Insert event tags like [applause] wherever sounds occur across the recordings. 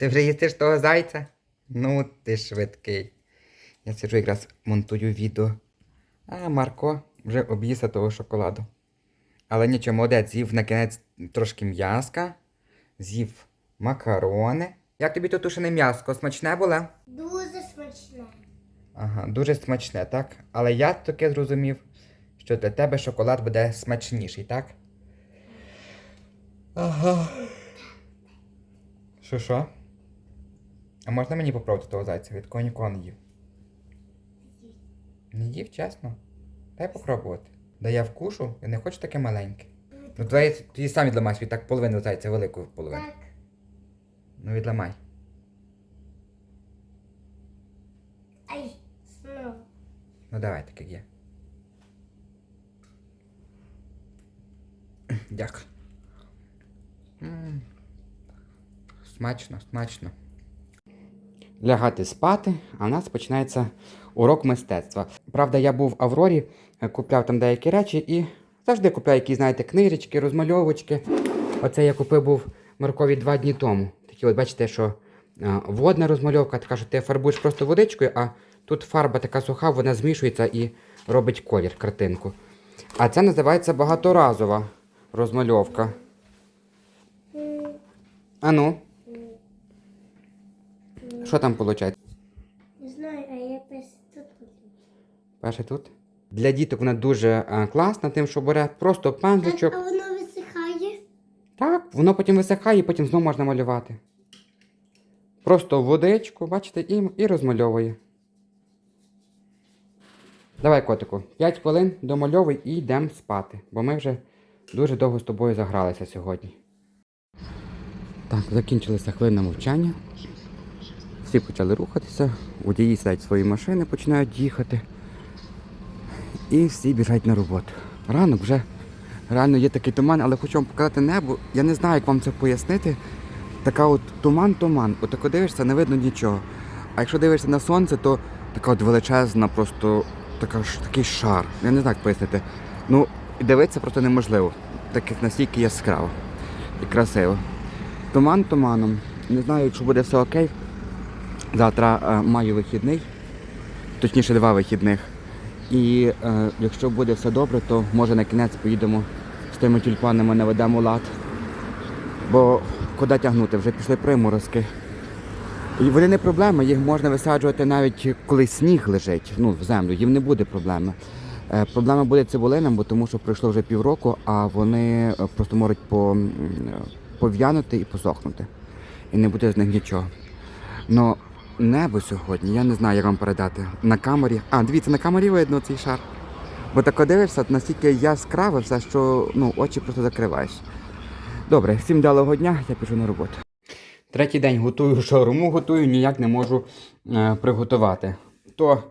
Ти вже їстиш того зайця? Ну, ти швидкий. Я сиджу якраз монтую відео. А Марко вже об'їсти того шоколаду. Але нічого, молодець, з'їв на кінець трошки м'яска, з'їв макарони. Як тобі тут тушене м'яско? Смачне було? Дуже смачне. Ага, дуже смачне, так? Але я таки зрозумів, що для тебе шоколад буде смачніший, так? Ага. Що що? А можна мені попробувати того зайця? Від кого нікого не їв? Не їв, чесно? Дай попробувати. Да я вкушу, я не хочу таке маленьке. Ну давай тоді сам відламай свій так половину зайця, велику половину. Так. Ну відламай. Ай, знову. Ну давай, так як є. Дякую. М. Смачно, смачно. Лягати спати, а в нас починається урок мистецтва. Правда, я був в Аврорі, купляв там деякі речі і завжди купляю якісь, знаєте, книжечки, розмальовочки. Оце я купив був Маркові два дні тому. Такі, от бачите, що водна розмальовка, така, що ти фарбуєш просто водичкою, а тут фарба така суха, вона змішується і робить колір, картинку. А це називається багаторазова розмальовка. А ну, що там виходить? Не знаю, а я перш тут. Перше тут. Для діток вона дуже е, класна, тим, що бере просто Так, пензличок. а воно висихає. Так, воно потім висихає і потім знову можна малювати. Просто водичку, бачите, і, і розмальовує. Давай, котику, 5 хвилин домальовуй і йдемо спати, бо ми вже дуже довго з тобою загралися сьогодні. Так, закінчилися хвилина мовчання. Всі почали рухатися, водії сидять свої машини, починають їхати. І всі біжать на роботу. Ранок вже реально є такий туман, але хочу вам показати небо. Я не знаю, як вам це пояснити. Така от туман-туман. Отако дивишся, не видно нічого. А якщо дивишся на сонце, то така от величезна, просто така, такий шар. Я не знаю, як пояснити. Ну, дивитися просто неможливо. Так як настільки яскраво і красиво. Туман туманом. Не знаю, якщо буде все окей. Завтра е, маю вихідний, точніше два вихідних. І е, якщо буде все добре, то може на кінець поїдемо з тими тюльпанами, наведемо лад. Бо куди тягнути? Вже пішли приморозки. І вони не проблема, їх можна висаджувати навіть коли сніг лежить ну, в землю, їм не буде проблеми. Е, проблема буде цибулинам, бо тому що пройшло вже півроку, а вони е, просто можуть по, пов'янути і посохнути. І не буде з них нічого. Но небо сьогодні, я не знаю, як вам передати. На камері. А, дивіться, на камері видно цей шар. Бо тако дивишся, настільки яскраве все, що ну, очі просто закриваєш. Добре, всім вдалого дня, я пішов на роботу. Третій день готую шаурму, готую, ніяк не можу е, приготувати. То,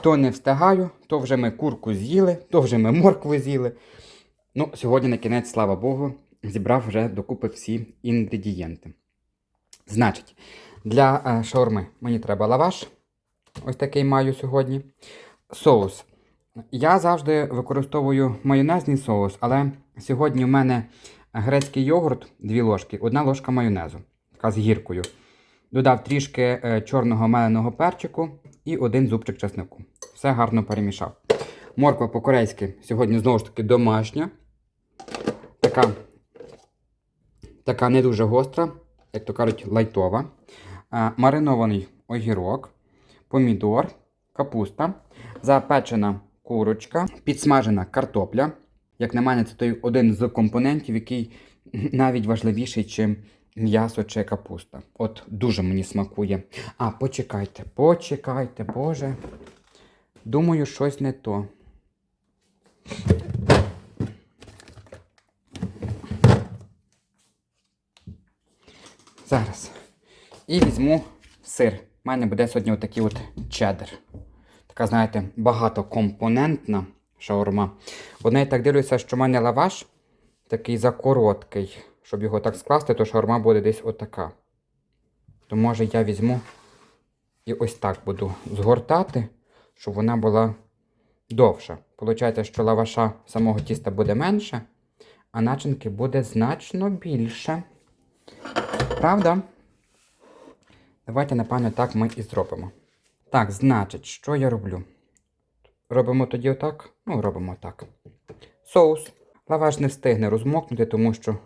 то не встигаю, то вже ми курку з'їли, то вже ми моркву з'їли. Ну, сьогодні, на кінець, слава Богу, зібрав вже докупи всі інгредієнти. Значить, для е, шаурми мені треба лаваш. Ось такий маю сьогодні. Соус. Я завжди використовую майонезний соус, але сьогодні в мене грецький йогурт 2 ложки, одна ложка майонезу, така з гіркою. Додав трішки е, чорного меленого перчику і один зубчик чеснику. Все гарно перемішав. Морква по-корейськи сьогодні знову ж таки домашня. Така, така не дуже гостра, як то кажуть, лайтова. Е, Маринований огірок, помідор, капуста, запечена курочка, підсмажена картопля. Як на мене, це той один з компонентів, який навіть важливіший, ніж м'ясо чи капуста. От дуже мені смакує. А, почекайте, почекайте, Боже. Думаю, щось не то. Зараз. І візьму сир. У мене буде сьогодні отакий от чеддер. Така, знаєте, багатокомпонентна шаурма. Одне я так дивлюся, що в мене лаваш такий закороткий. Щоб його так скласти, то шаурма буде десь отака. То може я візьму і ось так буду згортати, щоб вона була довша. Получається, що лаваша самого тіста буде менше, а начинки буде значно більше. Правда? Давайте, напевно, так ми і зробимо. Так, значить, що я роблю? Робимо тоді отак? Ну, робимо так. Соус. Лаваш не встигне розмокнути, тому що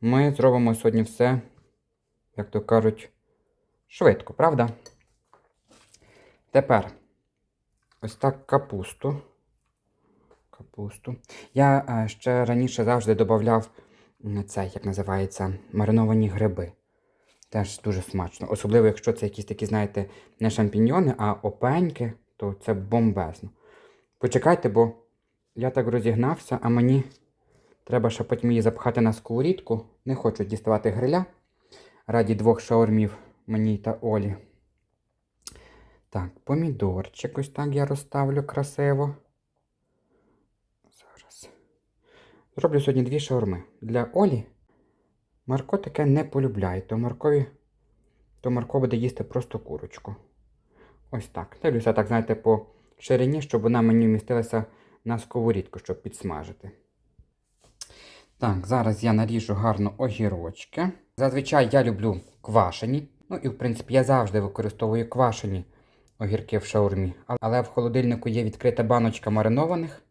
ми зробимо сьогодні все, як то кажуть, швидко, правда? Тепер ось так капусту. Капусту. Я е, ще раніше завжди додавав цей, як називається, мариновані гриби. Теж дуже смачно. Особливо, якщо це якісь такі, знаєте, не шампіньйони, а опеньки, то це бомбезно. Почекайте, бо я так розігнався, а мені треба ще її запхати на сковорідку. Не хочу діставати гриля раді двох шаурмів мені та Олі. Так, помідорчик ось так я розставлю красиво. Зараз. Зроблю сьогодні дві шаурми. Для Олі Марко таке не полюбляє, то Маркові, то Марко буде їсти просто курочку. Ось так. Дивлюся так, знаєте, по ширині, щоб вона мені вмістилася на сковорідку, щоб підсмажити. Так, зараз я наріжу гарно огірочки. Зазвичай я люблю квашені. Ну і в принципі я завжди використовую квашені огірки в шаурмі. Але в холодильнику є відкрита баночка маринованих,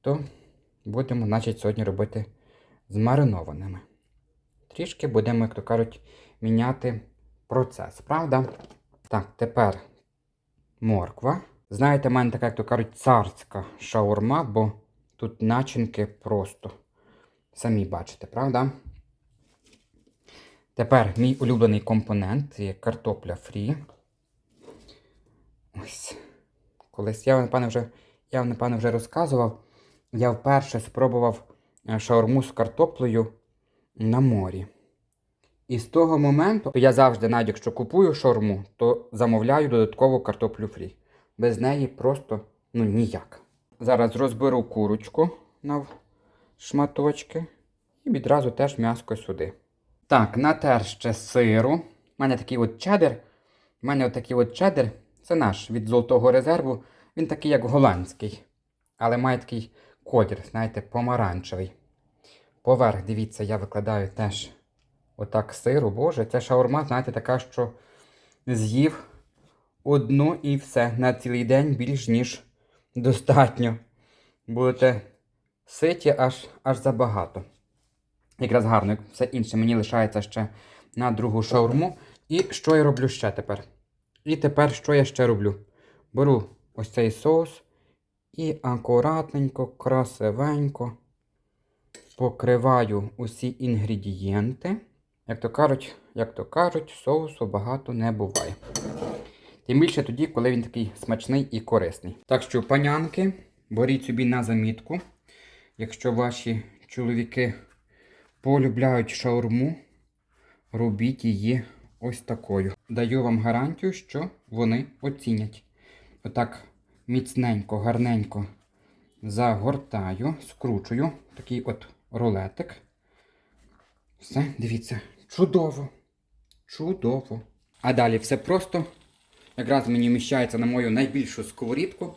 то будемо, значить, сьогодні робити з маринованими. Трішки будемо, як то кажуть, міняти процес, правда? Так, тепер морква. Знаєте, в мене така, як то кажуть, царська шаурма, бо тут начинки просто. Самі бачите, правда? Тепер мій улюблений компонент є картопля фрі. Ось. Колись я, напевно, вже, я, напевно, вже розказував. Я вперше спробував е, шаурму з картоплею на морі. І з того моменту я завжди, навіть якщо купую шаурму, то замовляю додаткову картоплю фрі. Без неї просто ну ніяк. Зараз розберу курочку на шматочки і відразу теж м'яско сюди. Так, натер ще сиру. У мене такий от чедер. У мене от такий от чедер. Це наш від золотого резерву. Він такий, як голландський. Але має такий колір, знаєте, помаранчевий. Поверх, дивіться, я викладаю теж отак сиру. Боже, ця шаурма, знаєте, така, що з'їв одну і все. На цілий день більш ніж достатньо. Будете ситі аж, аж забагато. Якраз гарно, як все інше мені лишається ще на другу шаурму. І що я роблю ще тепер? І тепер що я ще роблю? Беру ось цей соус і акуратненько, красивенько покриваю усі інгредієнти. Як то кажуть, як то кажуть, соусу багато не буває. Тим більше тоді, коли він такий смачний і корисний. Так що, панянки, беріть собі на замітку. Якщо ваші чоловіки полюбляють шаурму, робіть її ось такою. Даю вам гарантію, що вони оцінять. Отак міцненько, гарненько загортаю, скручую такий от рулетик. Все, дивіться, чудово. Чудово. А далі все просто. Якраз мені вміщається на мою найбільшу сковорідку.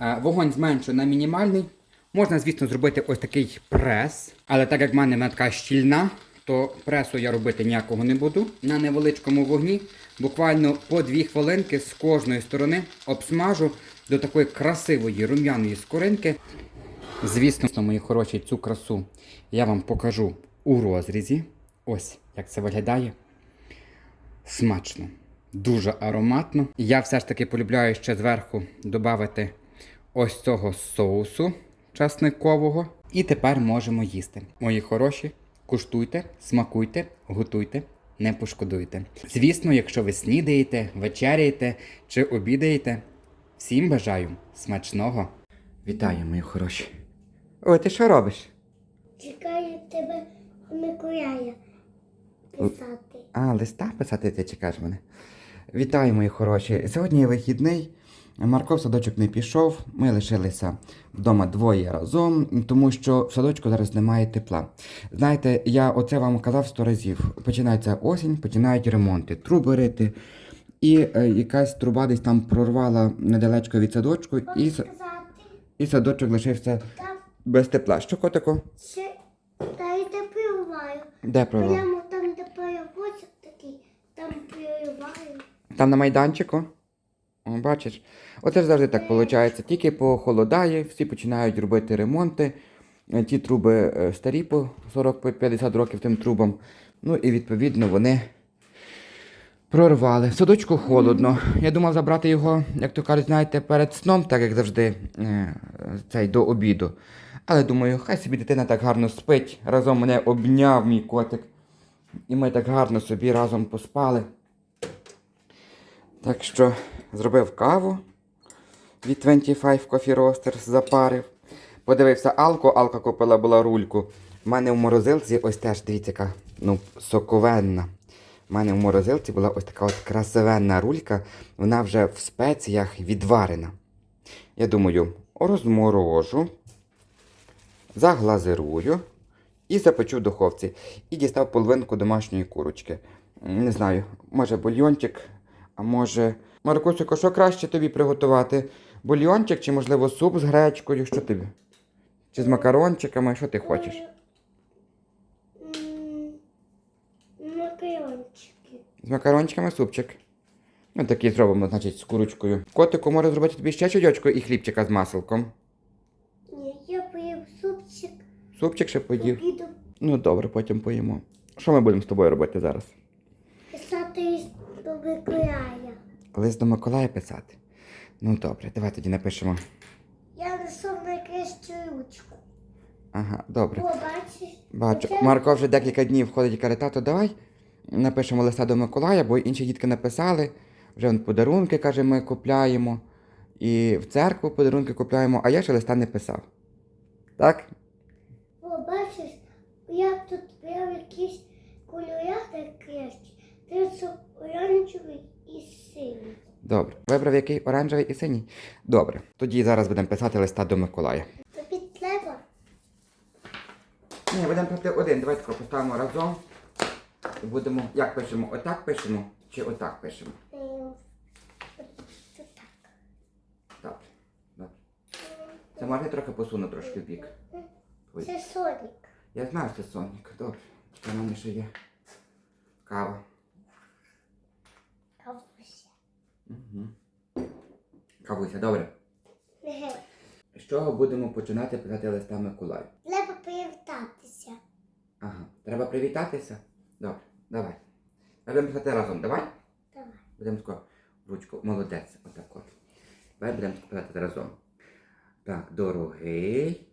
Е, Вогонь зменшую на мінімальний. Можна, звісно, зробити ось такий прес. Але так як в мене вона така щільна, то пресу я робити ніякого не буду. На невеличкому вогні буквально по 2 хвилинки з кожної сторони обсмажу до такої красивої рум'яної скоринки. Звісно, мої хороші, цю красу я вам покажу у розрізі. Ось як це виглядає. Смачно, дуже ароматно. Я все ж таки полюбляю ще зверху додати ось цього соусу часникового. І тепер можемо їсти. Мої хороші, куштуйте, смакуйте, готуйте, не пошкодуйте. Звісно, якщо ви снідаєте, вечеряєте чи обідаєте, всім бажаю смачного. Вітаю, мої хороші. О, ти що робиш? Чекаю тебе Миколая писати. А, листа писати ти чекаєш мене. Вітаю, мої хороші. Сьогодні вихідний. Марко в садочок не пішов. Ми лишилися вдома двоє разом, тому що в садочку зараз немає тепла. Знаєте, я оце вам казав сто разів. Починається осінь, починають ремонти, труби рити. І е, якась труба десь там прорвала недалечко від садочку, і, с- і садочок лишився Там без тепла. Що котику? ще дайте пиваю. Де прорвав? Прямо там, де відкриваю. Там на майданчику. О, бачиш? Оце ж завжди так виходить. Тільки похолодає, всі починають робити ремонти. Е, Ті труби е, старі по 40-50 років тим трубам. Ну і відповідно вони прорвали. В садочку холодно. Я думав забрати його, як то кажуть, знаєте, перед сном, так як завжди, е, цей до обіду. Але думаю, хай собі дитина так гарно спить. Разом мене обняв мій котик. І ми так гарно собі разом поспали. Так що зробив каву від 25 Coffee Roasters, запарив. Подивився Алку, Алка купила була рульку. У мене в морозилці ось теж, дивіться, яка ну, соковенна. У мене в морозилці була ось така от красивенна рулька, вона вже в спеціях відварена. Я думаю, розморожу, заглазирую і запечу в духовці. І дістав половинку домашньої курочки. Не знаю, може бульйончик, а може. Маркусико, що краще тобі приготувати? Бульйончик чи, можливо, суп з гречкою? Що тобі? Чи з макарончиками? Що ти хочеш? М, Макарончики. З макарончиками супчик. Ми такий зробимо, значить, з курочкою. Котику може зробити тобі ще чудячко і хлібчика з маселком. Ні, я поїв супчик, Супчик ще поїв. обіду Ну добре, потім поїмо. Що ми будемо з тобою робити зараз? писати до Миколая. Лист до Миколая писати. Ну добре, давай тоді напишемо. Я несу найкращу ручку. Ага, добре. О, бачиш? Бачу. Оце- Марко вже декілька днів входить і каже, тато, давай напишемо листа до Миколая, бо інші дітки написали. Вже он подарунки, каже, ми купляємо. І в церкву подарунки купляємо, а я ще листа не писав. Так? О, бачиш, я тут прям якісь кольори найкращі. Ти оранжевий і синій. Добре. Вибрав який оранжевий і синій? Добре. Тоді зараз будемо писати листа до Миколая. Тобі треба? Ні, будемо писати один. Давайте поставимо разом. Будемо. Як пишемо? Отак пишемо чи отак пишемо? Так. Добре. Добре. Це можна трохи посуну трошки в бік. Ой. Це Сонік. Я знаю, що це сонник. Добре. У мене ще є кава. Кавуся. Угу. Кавуся, добре. З чого будемо починати писати листа Миколаю? Треба привітатися. Ага. Треба привітатися? Добре, давай. Будемо писати разом, давай? Давай. Будемо тако ручку. Молодець. Отак от. Давай будемо писати разом. Так, дорогий.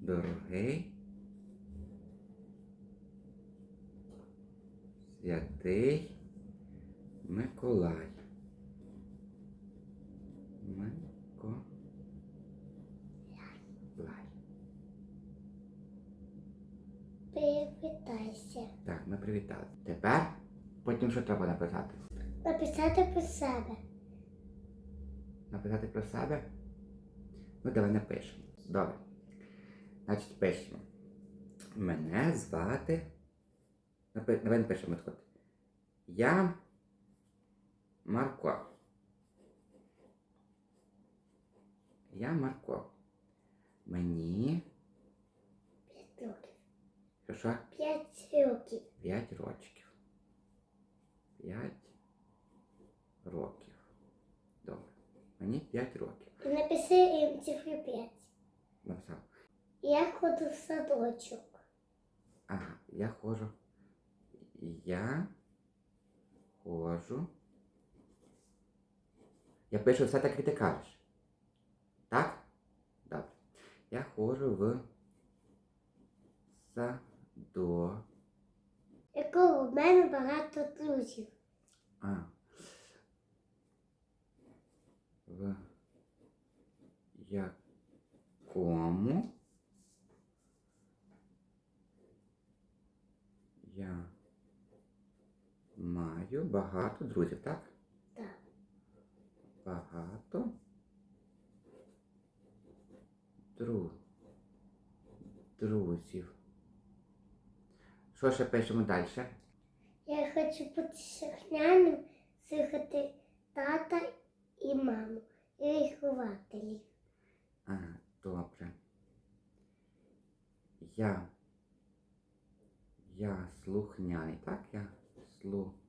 Дорогий. Святий Миколай. Миколай. Привітайся. Так, ми привітали. Тепер потім що треба написати? Написати про себе. Написати про себе? Ну, давай напишемо. Добре. Значить, пишемо. Мене звати. Напи... Давай напишемо от. Я Марко. Я Марко. Мені. П'ять. Що? П'ять років. 5 років. 5 років. Добре. Мені 5 років. Напиши їм цифру п'ять. Написав. Я ходжу в садочок. Ага, я ходжу. Я ходжу. Я пишу все так, як ти кажеш. Так? Добре. Я ходжу в садо. Якого в мене багато друзів. А. В якому я маю багато друзів, так? Так. Багато дру... друзів. Що ще пишемо далі? Я хочу бути слухняним, слухати тата і маму, і вихователів. Ага, добре. Я Я слухняний, так? Я слухня.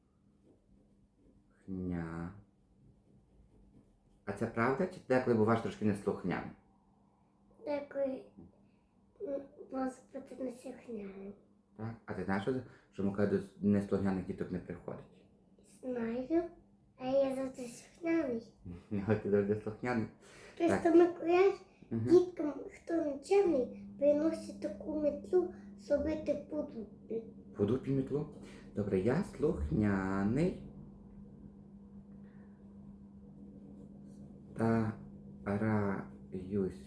А це правда, чи деколи буваєш трошки неслухняний? Деколи м, може бути неслухняним. Так? А ти знаєш, що, що Микола до неслухняних діток не приходить? Знаю, а я завжди слухняний. Але [laughs] ти завжди слухняний. Просто Миколай Угу. діткам, хто нечемний, приносить таку метлу зробити подруги. Воду пімітлу. Добре, я слухняний. Стараюсь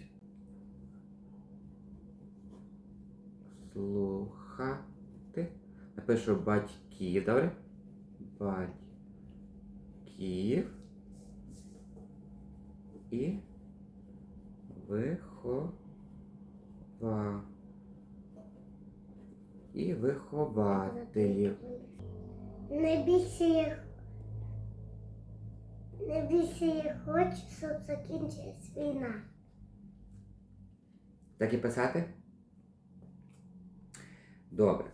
слухати. Напишу батьків, добре? Батьків і вихова. І вихователів. Не більше я не більше я хочу, щоб закінчилась війна. Так і писати? Добре.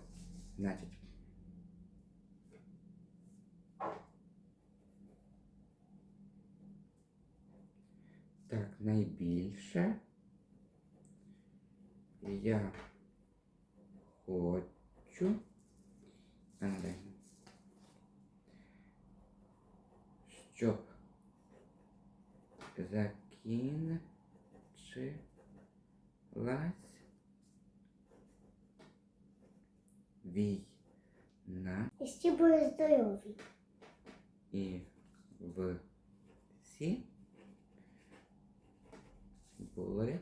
Значить. Так, найбільше я хочу. А, ну, дай. Щоб закінчилась війна І всі були здорові. і всі були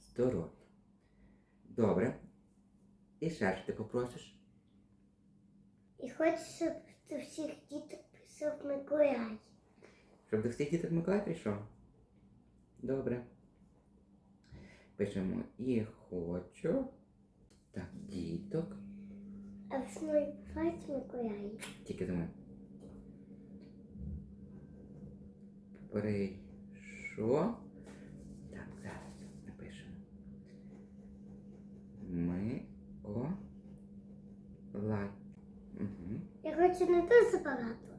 здорові. Добре. І ще ж ти попросиш? І хочу, щоб до всіх діток писав Миколай. Щоб до всіх діток Миколай прийшов? Добре. Пишемо і хочу. Так, діток. А весною бувають Миколаї. Тільки за мене. Прийшов. Так, зараз напишемо. Ми о лай. Угу. Я хочу не дуже багато.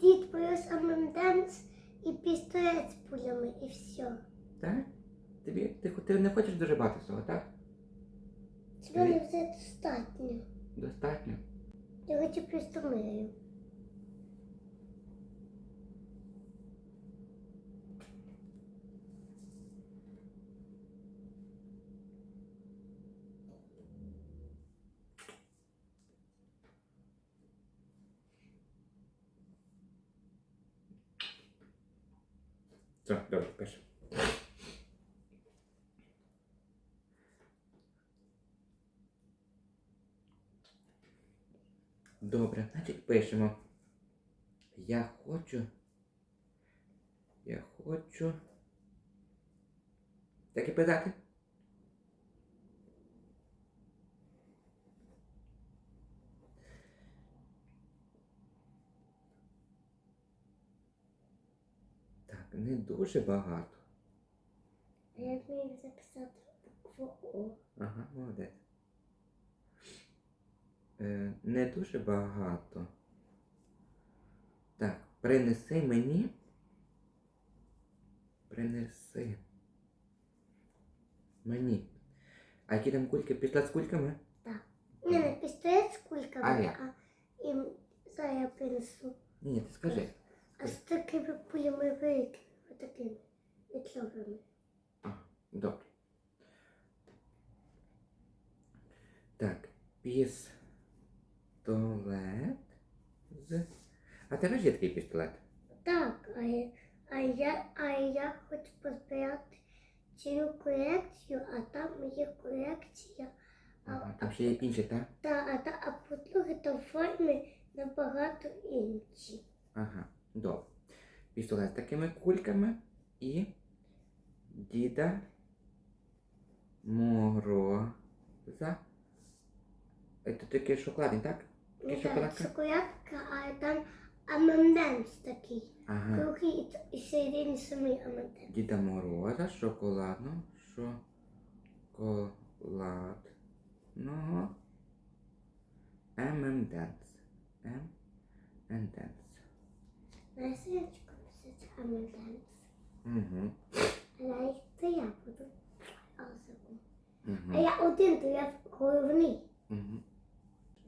Дід плюс ММДМС і пістолет з пулями і все. Так? Тобі, ти, ти не хочеш дуже багато всього, так? Тебе не вже достатньо. Достатньо. Я хочу просто мирю. Все, добре, пишемо. Добре, значить пишемо. Я хочу. Я хочу. Так і писати? Так, не дуже багато. А я вмію записати букву О. Ага, молодець. Е, не дуже багато. Так, принеси мені. Принеси. Мені. А які там кульки? Пішла з кульками? Не, не пістолет з кульками, А як? а і зараз я принесу. Ні, ні, ти скажи. А з такими пулями отакими метровими. Добре. Так, пістолет з. А тебе ж є такий пістолет? Так, а я, а я, а я хочу позбирати цілу колекцію, а там є колекція. А, Ага, там ще є інші, так? та, а, та, а по-друге, там форми набагато інші. Ага, добре. Пістолет з такими кульками і діда Мороза. Це такий шоколадний, так? Такий Ну, шоколадка? шоколадка, а там, Аменденс такий. Ага. Круглий і, середині самий аменденс. Діда Мороза, шоколадно, шоколадного ММДенс. ММДенс. На синочку це аменденс. Угу. Але то я буду. А. Угу. я один, то я головний. Угу.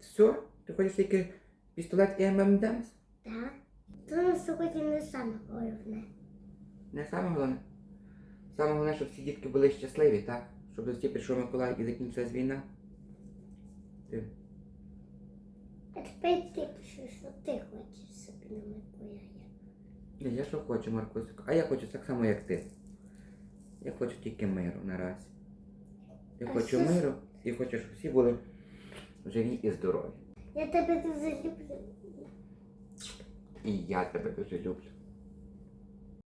Все? Ти хочеш тільки пістолет і ММДенс? Так? То на сьогодні не саме головне. Не саме головне. Саме головне, щоб всі дітки були щасливі, так? Щоб до всіх прийшов Миколай і закінчилась війна. Ти А тепер ти пишеш, що ти хочеш собі на Миколая. Ні, я що хочу, Маркусик. А я хочу так само, як ти. Я хочу тільки миру наразі. Я А хочу що ж- миру і хочу, щоб всі були живі і здорові. Я тебе дуже люблю. І я тебе дуже люблю.